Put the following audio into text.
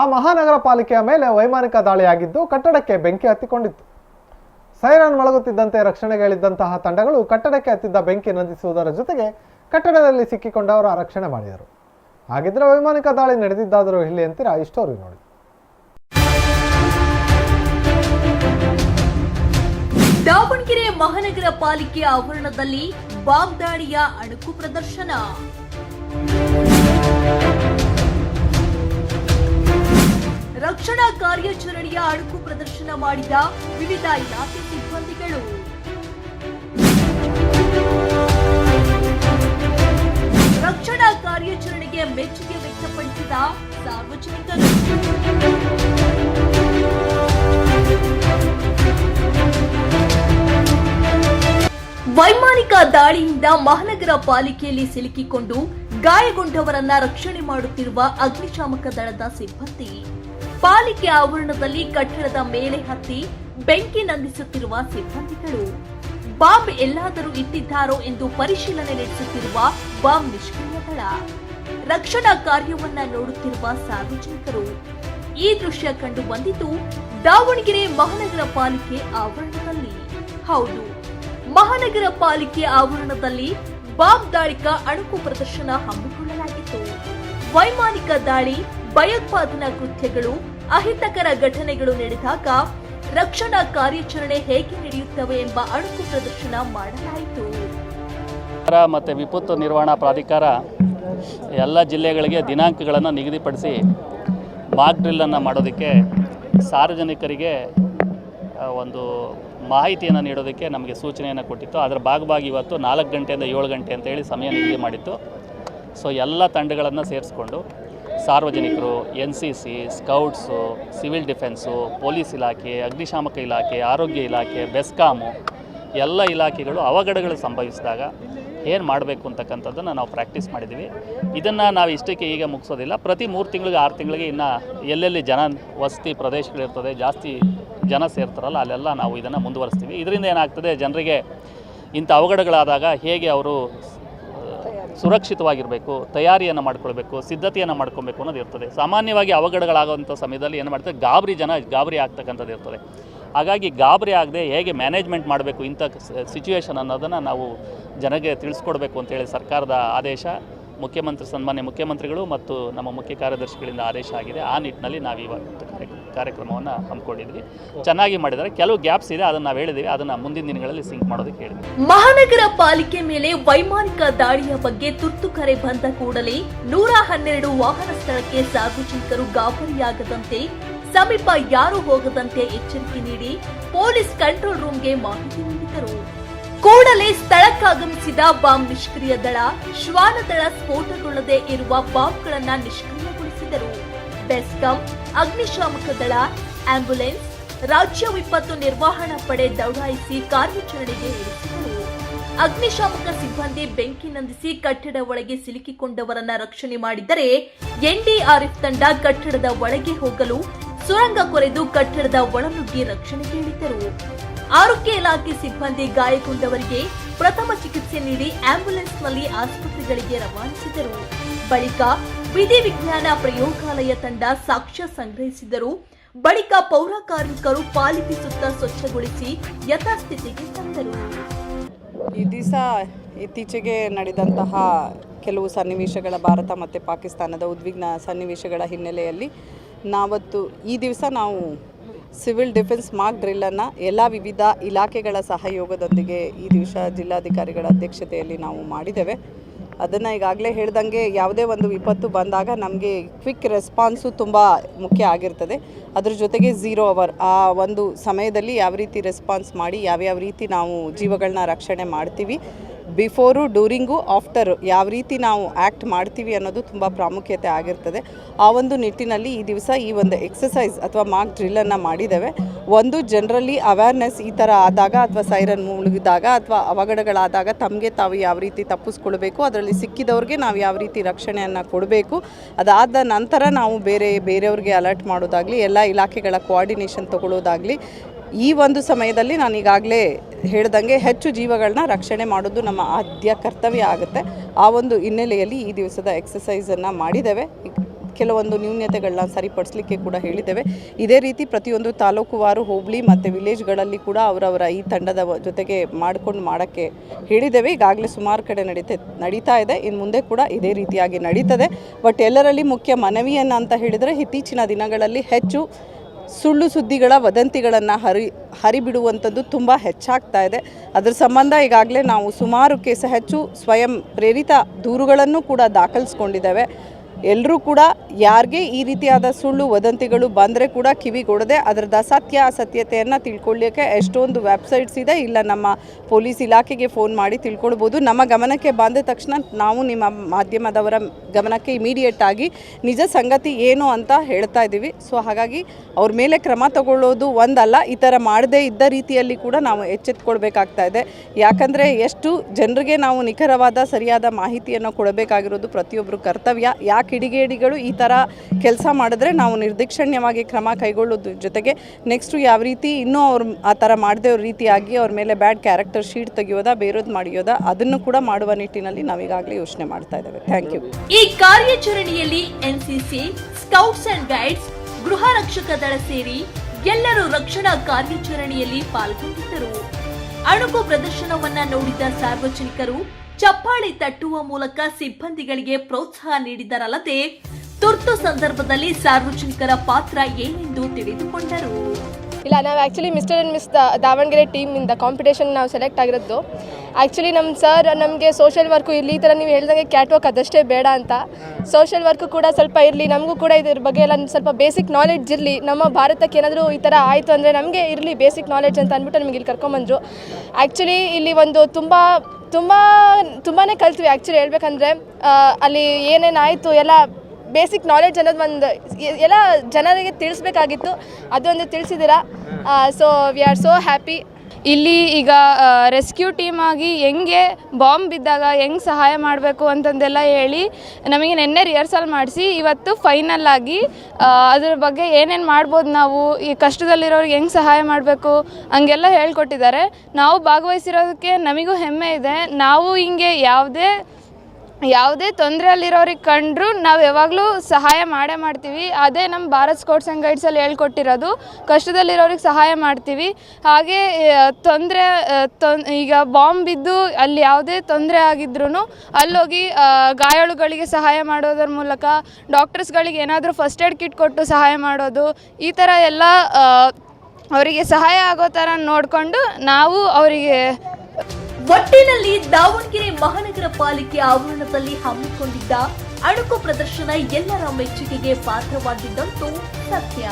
ಆ ಮಹಾನಗರ ಪಾಲಿಕೆಯ ಮೇಲೆ ವೈಮಾನಿಕ ದಾಳಿಯಾಗಿದ್ದು ಕಟ್ಟಡಕ್ಕೆ ಬೆಂಕಿ ಹತ್ತಿಕೊಂಡಿತ್ತು. ಸೈರನ್ ಮಳಗುತ್ತಿದ್ದಂತೆ ರಕ್ಷಣೆಗಳಿದ್ದಂತಹ ತಂಡಗಳು ಕಟ್ಟಡಕ್ಕೆ ಹತ್ತಿದ್ದ ಬೆಂಕಿ ನಂದಿಸುವುದರ ಜೊತೆಗೆ ಕಟ್ಟಡದಲ್ಲಿ ಸಿಕ್ಕಿಕೊಂಡವರ ರಕ್ಷಣೆ ಮಾಡಿದರು. ಹಾಗಿದ್ರೆ ವೈಮಾನಿಕ ದಾಳಿ ನಡೆದಿದ್ದಾದರೂ ಇಲ್ಲಿ ಅಂತೀರಾ? ಈ ಸ್ಟೋರಿ ನೋಡಿ. ದಾವಣಗೆರೆ ಮಹಾನಗರ ಪಾಲಿಕೆ ಆವರಣದಲ್ಲಿ ಬಾಂಬ್ ದಾಳಿಯ ಅಣುಕು ಪ್ರದರ್ಶನ. ರಕ್ಷಣಾ ಕಾರ್ಯಾಚರಣೆಯ ಅಣುಕು ಪ್ರದರ್ಶನ ಮಾಡಿದ ವಿವಿಧ ಇಲಾಖೆ ಸಿಬ್ಬಂದಿಗಳು. ರಕ್ಷಣಾ ಕಾರ್ಯಾಚರಣೆಗೆ ಮೆಚ್ಚುಗೆ ವ್ಯಕ್ತಪಡಿಸಿದ ಸಾರ್ವಜನಿಕರು. ವೈಮಾನಿಕ ದಾಳಿಯಿಂದ ಮಹಾನಗರ ಪಾಲಿಕೆಯಲ್ಲಿ ಸಿಲುಕಿಕೊಂಡು ಗಾಯಗೊಂಡವರನ್ನ ರಕ್ಷಣೆ ಮಾಡುತ್ತಿರುವ ಅಗ್ನಿಶಾಮಕ ದಳದ ಸಿಬ್ಬಂದಿ. ಪಾಲಿಕೆ ಆವರಣದಲ್ಲಿ ಕಟ್ಟಡದ ಮೇಲೆ ಹತ್ತಿ ಬೆಂಕಿ ನಂದಿಸುತ್ತಿರುವ ಸಿಬ್ಬಂದಿಗಳು. ಬಾಂಬ್ ಎಲ್ಲಾದರೂ ಇಟ್ಟಿದ್ದಾರೋ ಎಂದು ಪರಿಶೀಲನೆ ನಡೆಸುತ್ತಿರುವ ಬಾಂಬ್ ನಿಷ್ಕ್ರಿಯ ದಳ ರಕ್ಷಣಾ ಕಾರ್ಯವನ್ನ ನೋಡುತ್ತಿರುವ ಸಾರ್ವಜನಿಕರು. ಈ ದೃಶ್ಯ ಕಂಡು ಬಂದಿದ್ದು ದಾವಣಗೆರೆ ಮಹಾನಗರ ಪಾಲಿಕೆ ಆವರಣದಲ್ಲಿ. ಹೌದು, ಮಹಾನಗರ ಪಾಲಿಕೆ ಆವರಣದಲ್ಲಿ ಬಾಂಬ್ ದಾಳಿಕ ಅಣುಕು ಪ್ರದರ್ಶನ ಹಮ್ಮಿಕೊಳ್ಳಲಾಗಿತ್ತು. ವೈಮಾನಿಕ ದಾಳಿ ಭಯೋತ್ಪಾದನಾ ಕೃತ್ಯಗಳು, ಅಹಿತಕರ ಘಟನೆಗಳು ನಡೆದಾಗ ರಕ್ಷಣಾ ಕಾರ್ಯಾಚರಣೆ ಹೇಗೆ ನಡೆಯುತ್ತವೆ ಎಂಬ ಅಣುಕು ಪ್ರದರ್ಶನ ಮಾಡಲಾಯಿತು. ಮತ್ತೆ ವಿಪತ್ತು ನಿರ್ವಹಣಾ ಪ್ರಾಧಿಕಾರ ಎಲ್ಲ ಜಿಲ್ಲೆಗಳಿಗೆ ದಿನಾಂಕಗಳನ್ನು ನಿಗದಿಪಡಿಸಿ ಮಾಕ್ ಡ್ರಿಲ್ಲನ್ನು ಮಾಡೋದಕ್ಕೆ ಸಾರ್ವಜನಿಕರಿಗೆ ಒಂದು ಮಾಹಿತಿಯನ್ನು ನೀಡೋದಕ್ಕೆ ನಮಗೆ ಸೂಚನೆಯನ್ನು ಕೊಟ್ಟಿತ್ತು. ಅದರ ಭಾಗವಾಗಿ ಇವತ್ತು ನಾಲ್ಕು ಗಂಟೆಯಿಂದ ಏಳು ಗಂಟೆ ಅಂತ ಹೇಳಿ ಸಮಯ ನಿಗದಿ ಮಾಡಿತ್ತು. ಸೊ ಎಲ್ಲ ತಂಡಗಳನ್ನು ಸೇರಿಸ್ಕೊಂಡು ಸಾರ್ವಜನಿಕರು, N C C, scouts, civil defence, police ಇಲಾಖೆ, ಅಗ್ನಿಶಾಮಕ ಇಲಾಖೆ, ಆರೋಗ್ಯ ಇಲಾಖೆ ಬೆಸ್ಕಾಮು ಎಲ್ಲ ಇಲಾಖೆಗಳು ಅವಘಡಗಳು ಸಂಭವಿಸಿದಾಗ ಏನು ಮಾಡಬೇಕು ಅಂತಕ್ಕಂಥದ್ದನ್ನು ನಾವು ಪ್ರಾಕ್ಟೀಸ್ ಮಾಡಿದ್ದೀವಿ. ಇದನ್ನು ನಾವು ಇಷ್ಟಕ್ಕೆ ಈಗ ಮುಗಿಸೋದಿಲ್ಲ. ಪ್ರತಿ ಮೂರು ತಿಂಗಳಿಗೆ, ಆರು ತಿಂಗಳಿಗೆ ಇನ್ನು ಎಲ್ಲೆಲ್ಲಿ ಜನ ವಸತಿ ಪ್ರದೇಶಗಳಿರ್ತದೆ ಜಾಸ್ತಿ ಜನ ಸೇರ್ತಾರಲ್ಲ, ಅಲ್ಲೆಲ್ಲ ನಾವು ಇದನ್ನು ಮುಂದುವರಿಸ್ತೀವಿ. ಇದರಿಂದ ಏನಾಗ್ತದೆ, ಜನರಿಗೆ ಇಂಥ ಅವಘಡಗಳಾದಾಗ ಹೇಗೆ ಅವರು ಸುರಕ್ಷಿತವಾಗಿರಬೇಕು, ತಯಾರಿಯನ್ನು ಮಾಡ್ಕೊಳ್ಬೇಕು, ಸಿದ್ಧತೆಯನ್ನು ಮಾಡ್ಕೊಬೇಕು ಅನ್ನೋದು ಇರ್ತದೆ. ಸಾಮಾನ್ಯವಾಗಿ ಅವಘಡಗಳಾಗುವಂಥ ಸಮಯದಲ್ಲಿ ಏನು ಮಾಡ್ತಾರೆ ಗಾಬರಿ ಜನ ಗಾಬರಿ ಆಗ್ತಕ್ಕಂಥದ್ದು ಇರ್ತದೆ. ಹಾಗಾಗಿ ಗಾಬರಿ ಆಗದೆ ಹೇಗೆ ಮ್ಯಾನೇಜ್ಮೆಂಟ್ ಮಾಡಬೇಕು ಇಂಥ ಸಿಚುವೇಶನ್ ಅನ್ನೋದನ್ನು ನಾವು ಜನಗೆ ತಿಳಿಸ್ಕೊಡ್ಬೇಕು ಅಂತೇಳಿ ಸರ್ಕಾರದ ಆದೇಶ, ಮುಖ್ಯಮಂತ್ರಿ ಸನ್ಮಾನ್ಯ ಮುಖ್ಯಮಂತ್ರಿಗಳು ಮತ್ತು ನಮ್ಮ ಮುಖ್ಯ ಕಾರ್ಯದರ್ಶಿಗಳಿಂದ ಆದೇಶ ಆಗಿದೆ. ಆ ನಿಟ್ಟಿನಲ್ಲಿ ನಾವು ಕಾರ್ಯ- ಕಾರ್ಯಕ್ರಮವನ್ನು ಹಮ್ಮಿಕೊಂಡಿದ್ವಿ. ಚೆನ್ನಾಗಿ ಮಾಡಿದ್ದಾರೆ. ಕೆಲವು ಗ್ಯಾಪ್ಸ್ ಇದೆ, ಅದನ್ನು ನಾವು ಹೇಳಿದ್ದೀವಿ ಅದನ್ನು ಮುಂದಿನ ದಿನಗಳಲ್ಲಿ ಸಿಂಕ್ ಮಾಡೋದಕ್ಕೆ ಹೇಳಿದ್ವಿ. ಮಹಾನಗರ ಪಾಲಿಕೆ ಮೇಲೆ ವೈಮಾನಿಕ ದಾಳಿಯ ಬಗ್ಗೆ ತುರ್ತು ಕರೆ ಬಂದ ಕೂಡಲೇ ನೂರ ಹನ್ನೆರಡು ವಾಹನ ಸ್ಥಳಕ್ಕೆ ಸಾರ್ವಜನಿಕರು ಗಾಬರಿಯಾಗದಂತೆ, ಸಮೀಪ ಯಾರು ಹೋಗದಂತೆ ಎಚ್ಚರಿಕೆ ನೀಡಿ ಪೊಲೀಸ್ ಕಂಟ್ರೋಲ್ ರೂಮ್ಗೆ ಮಾಹಿತಿ ನೀಡಿದರು. ಕೂಡಲೇ ಸ್ಥಳಕ್ಕಾಗಮಿಸಿದ ಬಾಂಬ್ ನಿಷ್ಕ್ರಿಯ ದಳ, ಶ್ವಾನದಳ ಸ್ಫೋಟಗೊಳ್ಳದೆ ಇರುವ ಬಾಂಬ್ಗಳನ್ನ ನಿಷ್ಕ್ರಿಯಗೊಳಿಸಿದರು ಬೆಸ್ಕಾಂ ಅಗ್ನಿಶಾಮಕ ದಳ ಆಂಬ್ಯುಲೆನ್ಸ್ ರಾಜ್ಯ ವಿಪತ್ತು ನಿರ್ವಹಣಾ ಪಡೆ ದೌಡಾಯಿಸಿ ಕಾರ್ಯಾಚರಣೆಗೆ ಇಳಿಸಿದರು. ಅಗ್ನಿಶಾಮಕ ಸಿಬ್ಬಂದಿ ಬೆಂಕಿ ನಂದಿಸಿ ಕಟ್ಟಡ ಒಳಗೆ ಸಿಲುಕಿಕೊಂಡವರನ್ನ ರಕ್ಷಣೆ ಮಾಡಿದರೆ ಎನ್ಡಿಆರ್ಎಫ್ ತಂಡ ಕಟ್ಟಡದ ಒಳಗೆ ಹೋಗಲು ಸುರಂಗ ಕೊರೆದು ಕಟ್ಟಡದ ಒಳನುಗ್ಗಿ ರಕ್ಷಣೆ ನೀಡಿದರು ಆರೋಗ್ಯ ಇಲಾಖೆ ಸಿಬ್ಬಂದಿ ಗಾಯಗೊಂಡವರಿಗೆ ಪ್ರಥಮ ಚಿಕಿತ್ಸೆ ನೀಡಿ ಆಂಬ್ಯುಲೆನ್ಸ್ನಲ್ಲಿ ಆಸ್ಪತ್ರೆಗಳಿಗೆ ರವಾನಿಸಿದರು. ಬಳಿಕ ವಿಧಿವಿಜ್ಞಾನ ಪ್ರಯೋಗಾಲಯ ತಂಡ ಸಾಕ್ಷ್ಯ ಸಂಗ್ರಹಿಸಿದರು ಬಳಿಕ ಪೌರ ಕಾರ್ಮಿಕರು ಪಾಲಿಕೆ ಸುತ್ತ ಸ್ವಚ್ಛಗೊಳಿಸಿ ಯಥಾಸ್ಥಿತಿಗೆ ತಂದರು. ಈ ದಿವಸ ಇತ್ತೀಚೆಗೆ ನಡೆದಂತಹ ಕೆಲವು ಸನ್ನಿವೇಶಗಳ ಭಾರತ ಮತ್ತು ಪಾಕಿಸ್ತಾನದ ಉದ್ವಿಗ್ನ ಸನ್ನಿವೇಶಗಳ ಹಿನ್ನೆಲೆಯಲ್ಲಿ ನಾವತ್ತು ಈ ದಿವಸ ನಾವು ಸಿವಿಲ್ ಡಿಫೆನ್ಸ್ ಮಾರ್ಕ್ ಡ್ರಿಲ್ಲನ್ನು ಎಲ್ಲ ವಿವಿಧ ಇಲಾಖೆಗಳ ಸಹಯೋಗದೊಂದಿಗೆ ಈ ದಿವಸ ಜಿಲ್ಲಾಧಿಕಾರಿಗಳ ಅಧ್ಯಕ್ಷತೆಯಲ್ಲಿ ನಾವು ಮಾಡಿದ್ದೇವೆ. ಅದನ್ನು ಈಗಾಗಲೇ ಹೇಳ್ದಂಗೆ ಯಾವುದೇ ಒಂದು ವಿಪತ್ತು ಬಂದಾಗ ನಮಗೆ ಕ್ವಿಕ್ ರೆಸ್ಪಾನ್ಸು ತುಂಬ ಮುಖ್ಯ ಆಗಿರ್ತದೆ. ಅದ್ರ ಜೊತೆಗೆ ಝೀರೋ ಅವರ್, ಆ ಒಂದು ಸಮಯದಲ್ಲಿ ಯಾವ ರೀತಿ ರೆಸ್ಪಾನ್ಸ್ ಮಾಡಿ ಯಾವ್ಯಾವ ರೀತಿ ನಾವು ಜೀವಗಳನ್ನ ರಕ್ಷಣೆ ಮಾಡ್ತೀವಿ, ಬಿಫೋರು, ಡ್ಯೂರಿಂಗು, ಆಫ್ಟರು ಯಾವ ರೀತಿ ನಾವು ಆ್ಯಕ್ಟ್ ಮಾಡ್ತೀವಿ ಅನ್ನೋದು ತುಂಬ ಪ್ರಾಮುಖ್ಯತೆ ಆಗಿರ್ತದೆ. ಆ ಒಂದು ನಿಟ್ಟಿನಲ್ಲಿ ಈ ದಿವಸ ಈ ಒಂದು ಎಕ್ಸಸೈಸ್ ಅಥವಾ ಮಾರ್ಕ್ ಡ್ರಿಲ್ಲನ್ನು ಮಾಡಿದ್ದೇವೆ. ಒಂದು, ಜನರಲ್ಲಿ ಅವೇರ್ನೆಸ್ ಈ ಥರ ಆದಾಗ ಅಥವಾ ಸೈರನ್ ಮುಳುಗಿದಾಗ ಅಥವಾ ಅವಘಡಗಳಾದಾಗ ತಮಗೆ ತಾವು ಯಾವ ರೀತಿ ತಪ್ಪಿಸ್ಕೊಳ್ಬೇಕು, ಅದರಲ್ಲಿ ಸಿಕ್ಕಿದವ್ರಿಗೆ ನಾವು ಯಾವ ರೀತಿ ರಕ್ಷಣೆಯನ್ನು ಕೊಡಬೇಕು, ಅದಾದ ನಂತರ ನಾವು ಬೇರೆ, ಬೇರೆಯವ್ರಿಗೆ ಅಲರ್ಟ್ ಮಾಡೋದಾಗಲಿ, ಎಲ್ಲ ಇಲಾಖೆಗಳ ಕೋಆರ್ಡಿನೇಷನ್ ತಗೊಳ್ಳೋದಾಗಲಿ, ಈ ಒಂದು ಸಮಯದಲ್ಲಿ ನಾನು ಈಗಾಗಲೇ ಹೇಳ್ದಂಗೆ ಹೆಚ್ಚು ಜೀವಗಳನ್ನ ರಕ್ಷಣೆ ಮಾಡೋದು ನಮ್ಮ ಆದ್ಯ ಕರ್ತವ್ಯ ಆಗುತ್ತೆ. ಆ ಒಂದು ಹಿನ್ನೆಲೆಯಲ್ಲಿ ಈ ದಿವಸದ ಎಕ್ಸಸೈಸನ್ನು ಮಾಡಿದ್ದೇವೆ. ಕೆಲವೊಂದು ನ್ಯೂನ್ಯತೆಗಳನ್ನ ಸರಿಪಡಿಸಲಿಕ್ಕೆ ಕೂಡ ಹೇಳಿದ್ದೇವೆ. ಇದೇ ರೀತಿ ಪ್ರತಿಯೊಂದು ತಾಲೂಕುವಾರು ಹೋಬಳಿ ಮತ್ತು ವಿಲೇಜ್ಗಳಲ್ಲಿ ಕೂಡ ಅವರವರ ಈ ತಂಡದ ಜೊತೆಗೆ ಮಾಡ್ಕೊಂಡು ಮಾಡೋಕ್ಕೆ ಹೇಳಿದ್ದೇವೆ. ಈಗಾಗಲೇ ಸುಮಾರು ಕಡೆ ನಡೀತೆ ನಡೀತಾ ಇದೆ. ಇನ್ನು ಮುಂದೆ ಕೂಡ ಇದೇ ರೀತಿಯಾಗಿ ನಡೀತದೆ. ಬಟ್ ಎಲ್ಲರಲ್ಲಿ ಮುಖ್ಯ ಮನವಿಯನ್ನು ಅಂತ ಹೇಳಿದರೆ ಇತ್ತೀಚಿನ ದಿನಗಳಲ್ಲಿ ಹೆಚ್ಚು ಸುಳ್ಳು ಸುದ್ದಿಗಳ ವದಂತಿಗಳನ್ನು ಹರಿ ಹರಿಬಿಡುವಂಥದ್ದು ತುಂಬ ಹೆಚ್ಚಾಗ್ತಾ ಇದೆ. ಅದರ ಸಂಬಂಧ ಈಗಾಗಲೇ ನಾವು ಸುಮಾರು ಕೇಸ ಹೆಚ್ಚು ಸ್ವಯಂ ಪ್ರೇರಿತ ದೂರುಗಳನ್ನು ಕೂಡ ದಾಖಲಿಸ್ಕೊಂಡಿದ್ದೇವೆ. ಎಲ್ಲರೂ ಕೂಡ ಯಾರಿಗೆ ಈ ರೀತಿಯಾದ ಸುಳ್ಳು ವದಂತಿಗಳು ಬಂದರೆ ಕೂಡ ಕಿವಿಗೊಡದೆ ಅದರದ ಸತ್ಯ ಅಸತ್ಯತೆಯನ್ನು ತಿಳ್ಕೊಳ್ಳಿಕ್ಕೆ ಎಷ್ಟೊಂದು ವೆಬ್ಸೈಟ್ಸ್ ಇದೆ. ಇಲ್ಲ, ನಮ್ಮ ಪೊಲೀಸ್ ಇಲಾಖೆಗೆ ಫೋನ್ ಮಾಡಿ ತಿಳ್ಕೊಳ್ಬೋದು. ನಮ್ಮ ಗಮನಕ್ಕೆ ಬಂದ ತಕ್ಷಣ ನಾವು ನಿಮ್ಮ ಮಾಧ್ಯಮದವರ ಗಮನಕ್ಕೆ ಇಮಿಡಿಯೇಟ್ ಆಗಿ ನಿಜ ಸಂಗತಿ ಏನು ಅಂತ ಹೇಳ್ತಾ ಇದ್ದೀವಿ. ಸೊ, ಹಾಗಾಗಿ ಅವ್ರ ಮೇಲೆ ಕ್ರಮ ತಗೊಳ್ಳೋದು ಒಂದಲ್ಲ, ಈ ಥರ ಮಾಡದೇ ಇದ್ದ ರೀತಿಯಲ್ಲಿ ಕೂಡ ನಾವು ಎಚ್ಚೆತ್ಕೊಳ್ಬೇಕಾಗ್ತಾ ಇದೆ. ಯಾಕಂದರೆ ಎಷ್ಟು ಜನರಿಗೆ ನಾವು ನಿಖರವಾದ, ಸರಿಯಾದ ಮಾಹಿತಿಯನ್ನು ಕೊಡಬೇಕಾಗಿರೋದು ಪ್ರತಿಯೊಬ್ಬರು ಕರ್ತವ್ಯ. ಯಾಕೆ ಕಿಡಿಗೇಡಿಗಳು ಈ ಥರ ಕೆಲಸ ಮಾಡಿದ್ರೆ ನಾವು ನಿರ್ದಿಕ್ಷಣ್ಯವಾಗಿ ಕ್ರಮ ಕೈಗೊಳ್ಳೋದ್ರ ಜೊತೆಗೆ ನೆಕ್ಸ್ಟು ಯಾವ ರೀತಿ ಇನ್ನೂ ಅವ್ರು ಆ ಥರ ಮಾಡದೇ ರೀತಿಯಾಗಿ ಅವ್ರ ಮೇಲೆ ಬ್ಯಾಡ್ ಕ್ಯಾರೆಕ್ಟರ್ ಶೀಟ್ ತೆಗೆಯೋದ, ಬೇರೋದು ಮಾಡಿಯೋದ, ಅದನ್ನು ಕೂಡ ಮಾಡುವ ನಿಟ್ಟಿನಲ್ಲಿ ನಾವೀಗಾಗಲೇ ಯೋಚನೆ ಮಾಡ್ತಾ ಇದ್ದೇವೆ. ಥ್ಯಾಂಕ್ ಯು ಈ ಕಾರ್ಯಾಚರಣೆಯಲ್ಲಿ ಎನ್ಸಿಸಿ ಸ್ಕೌಟ್ಸ್ ಅಂಡ್ ಗೈಡ್ಸ್ ಗೃಹ ರಕ್ಷಕ ದಳ ಸೇರಿ ಎಲ್ಲರೂ ರಕ್ಷಣಾ ಕಾರ್ಯಾಚರಣೆಯಲ್ಲಿ ಪಾಲ್ಗೊಂಡಿದ್ದರು. ಅಣುಕು ಪ್ರದರ್ಶನವನ್ನ ನೋಡಿದ ಸಾರ್ವಜನಿಕರು ಚಪ್ಪಾಳಿ ತಟ್ಟುವ ಮೂಲಕ ಸಿಬ್ಬಂದಿಗಳಿಗೆ ಪ್ರೋತ್ಸಾಹ ನೀಡಿದರಲ್ಲದೆ ತುರ್ತು ಸಂದರ್ಭದಲ್ಲಿ ಸಾರ್ವಜನಿಕರ ಪಾತ್ರ ಏನೆಂದು ತಿಳಿದುಕೊಂಡರು. ಇಲ್ಲ, ನಾವು actually mister and miss Davangere ಟೀಮಿಂದ competition ನಾವು ಸೆಲೆಕ್ಟ್ ಆಗಿರೋದು. ಆ್ಯಕ್ಚುಲಿ ನಮ್ಮ ಸರ್ ನಮಗೆ ಸೋಷಿಯಲ್ ವರ್ಕು ಇರಲಿ, ಈ ಥರ ನೀವು ಹೇಳ್ದಂಗೆ ಕ್ಯಾಟ್ ವರ್ಕ್ ಅದಷ್ಟೇ ಬೇಡ ಅಂತ. ಸೋಷಿಯಲ್ ವರ್ಕು ಕೂಡ ಸ್ವಲ್ಪ ಇರಲಿ, ನಮಗೂ ಕೂಡ ಇದ್ರ ಬಗ್ಗೆ ಎಲ್ಲ ಸ್ವಲ್ಪ ಬೇಸಿಕ್ ನಾಲೆಡ್ಜ್ ಇರಲಿ. ನಮ್ಮ ಭಾರತಕ್ಕೆ ಏನಾದರೂ ಈ ಥರ ಆಯಿತು ಅಂದರೆ ನಮಗೆ ಇರಲಿ ಬೇಸಿಕ್ ನಾಲೆಡ್ಜ್ ಅಂತ ಅಂದ್ಬಿಟ್ಟು ನಮಗೆ ಇಲ್ಲಿ ಕರ್ಕೊಂಬಂದರು. ಆ್ಯಕ್ಚುಲಿ ಇಲ್ಲಿ ಒಂದು ತುಂಬ ತುಂಬ ತುಂಬಾ ಕಲ್ತ್ವಿ ಆ್ಯಕ್ಚುಲಿ ಹೇಳ್ಬೇಕಂದ್ರೆ ಅಲ್ಲಿ ಏನೇನಾಯಿತು ಎಲ್ಲ ಬೇಸಿಕ್ ನಾಲೆಡ್ಜ್ ಅನ್ನೋದು ಒಂದು ಎಲ್ಲ ಜನರಿಗೆ ತಿಳಿಸ್ಬೇಕಾಗಿತ್ತು. ಅದೊಂದು ತಿಳಿಸಿದ್ದೀರಾ? So we are so happy ಇಲ್ಲಿ ಈಗ ರೆಸ್ಕ್ಯೂ ಟೀಮ್ ಆಗಿ ಹೆಂಗೆ ಬಾಂಬ್ ಬಿದ್ದಾಗ ಹೆಂಗೆ ಸಹಾಯ ಮಾಡಬೇಕು ಅಂತಂದೆಲ್ಲ ಹೇಳಿ ನಮಗೆ ನಿನ್ನೆ ರಿಹರ್ಸಲ್ ಮಾಡಿಸಿ ಇವತ್ತು ಫೈನಲ್ ಆಗಿ ಅದ್ರ ಬಗ್ಗೆ ಏನೇನು ಮಾಡ್ಬೋದು ನಾವು, ಈ ಕಷ್ಟದಲ್ಲಿರೋರಿಗೆ ಹೆಂಗೆ ಸಹಾಯ ಮಾಡಬೇಕು ಹಂಗೆಲ್ಲ ಹೇಳ್ಕೊಟ್ಟಿದ್ದಾರೆ. ನಾವು ಭಾಗವಹಿಸಿರೋದಕ್ಕೆ ನಮಗೂ ಹೆಮ್ಮೆ ಇದೆ. ನಾವು ಹಿಂಗೆ ಯಾವುದೇ ಯಾವುದೇ ತೊಂದರೆಯಲ್ಲಿರೋರಿಗೆ ಕಂಡ್ರು ನಾವು ಯಾವಾಗಲೂ ಸಹಾಯ ಮಾಡೇ ಮಾಡ್ತೀವಿ. ಅದೇ ನಮ್ಮ ಭಾರತ್ ಸ್ಕೌಟ್ಸ್ ಆ್ಯಂಡ್ ಗೈಡ್ಸಲ್ಲಿ ಹೇಳ್ಕೊಟ್ಟಿರೋದು, ಕಷ್ಟದಲ್ಲಿರೋರಿಗೆ ಸಹಾಯ ಮಾಡ್ತೀವಿ. ಹಾಗೆ ತೊಂದರೆ ಈಗ ಬಾಂಬ್ ಬಿದ್ದು ಅಲ್ಲಿ ಯಾವುದೇ ತೊಂದರೆ ಆಗಿದ್ರೂ ಅಲ್ಲೋಗಿ ಗಾಯಾಳುಗಳಿಗೆ ಸಹಾಯ ಮಾಡೋದ್ರ ಮೂಲಕ, ಡಾಕ್ಟರ್ಸ್ಗಳಿಗೆ ಏನಾದರೂ ಫಸ್ಟ್ ಏಡ್ ಕಿಟ್ ಕೊಟ್ಟು ಸಹಾಯ ಮಾಡೋದು, ಈ ಥರ ಎಲ್ಲ ಅವರಿಗೆ ಸಹಾಯ ಆಗೋ ಥರ ನೋಡಿಕೊಂಡು ನಾವು ಅವರಿಗೆ ಒಟ್ಟಿನಲ್ಲಿ ದಾವಣಗೆರೆ ಮಹಾನಗರ ಪಾಲಿಕೆ ಆವರಣದಲ್ಲಿ ಹಮ್ಮಿಕೊಂಡಿದ್ದ ಅಣುಕು ಪ್ರದರ್ಶನ ಎಲ್ಲರ ಮೆಚ್ಚುಗೆಗೆ ಪಾತ್ರವಾಗಿದ್ದಂತೂ ಸತ್ಯ.